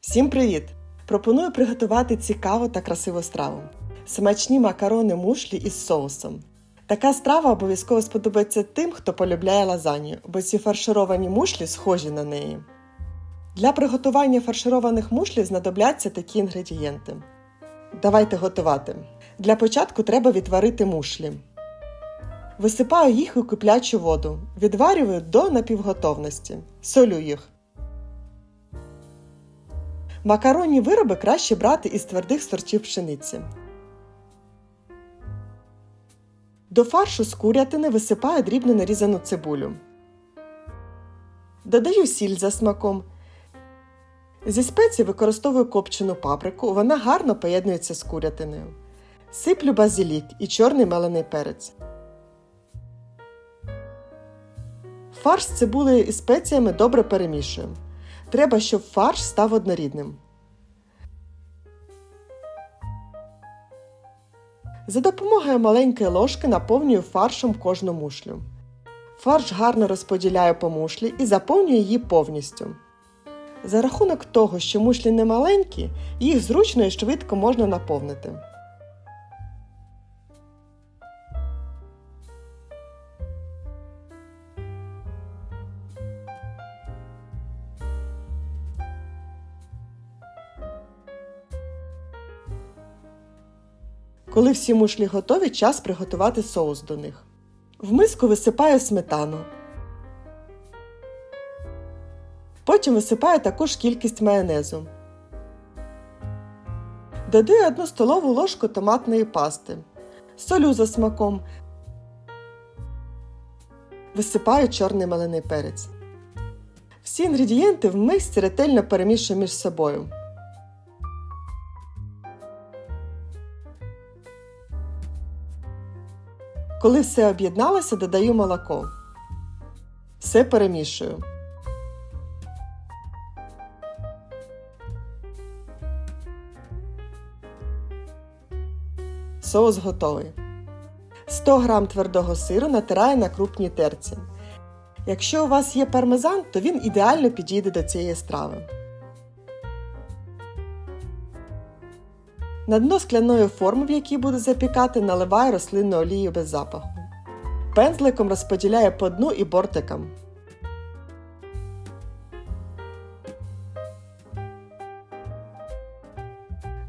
Всім привіт! Пропоную приготувати цікаву та красиву страву. Смачні макарони мушлі із соусом. Така страва обов'язково сподобається тим, хто полюбляє лазанью, бо ці фаршировані мушлі схожі на неї. Для приготування фаршированих мушлів знадобляться такі інгредієнти. Давайте готувати. Для початку треба відварити мушлі. Висипаю їх у киплячу воду, відварюю до напівготовності, солю їх. Макаронні вироби краще брати із твердих сортів пшениці. До фаршу з курятини висипаю дрібно нарізану цибулю. Додаю сіль за смаком. Зі спеції використовую копчену паприку, вона гарно поєднується з курятиною. Сиплю базилік і чорний мелений перець. Фарш з цибулею і спеціями добре перемішуємо. Треба, щоб фарш став однорідним. За допомогою маленької ложки наповнюю фаршем кожну мушлю. Фарш гарно розподіляю по мушлі і заповнюю її повністю. За рахунок того, що мушлі не маленькі, їх зручно і швидко можна наповнити. Коли всі мушлі готові, час приготувати соус до них. В миску висипаю сметану. Потім висипаю також кількість майонезу. Додаю 1 столову ложку томатної пасти. Солю за смаком. Висипаю чорний мелений перець. Всі інгредієнти в мисці ретельно перемішую між собою. Коли все об'єдналося, додаю молоко. Все перемішую. Соус готовий. 100 г твердого сиру натираю на крупній терці. Якщо у вас є пармезан, то він ідеально підійде до цієї страви. На дно скляної форми, в якій буду запікати, наливаю рослинну олію без запаху. Пензликом розподіляю по дну і бортикам.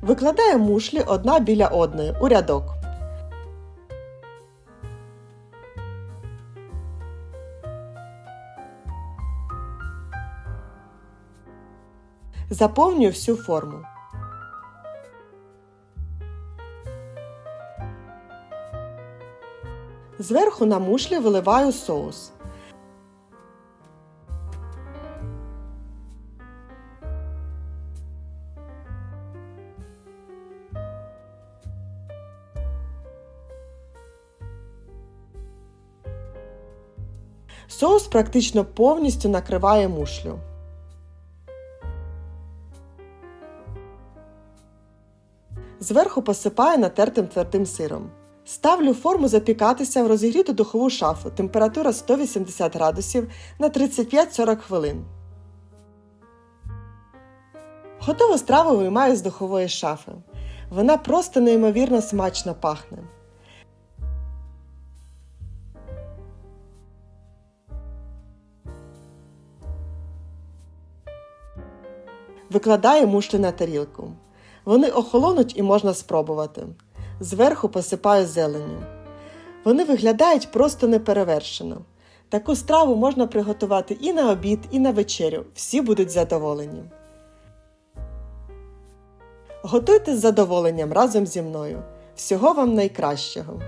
Викладаю мушлі одна біля одної у рядок. Заповнюю всю форму. Зверху на мушлі виливаю соус. Соус практично повністю накриває мушлю. Зверху посипаю натертим твердим сиром. Ставлю форму запікатися в розігріту духову шафу. Температура 180 градусів на 35-40 хвилин. Готову страву виймаю з духової шафи. Вона просто неймовірно смачно пахне. Викладаю мушлі на тарілку. Вони охолонуть і можна спробувати. Зверху посипаю зеленню. Вони виглядають просто неперевершено. Таку страву можна приготувати і на обід, і на вечерю. Всі будуть задоволені. Готуйте з задоволенням разом зі мною. Всього вам найкращого!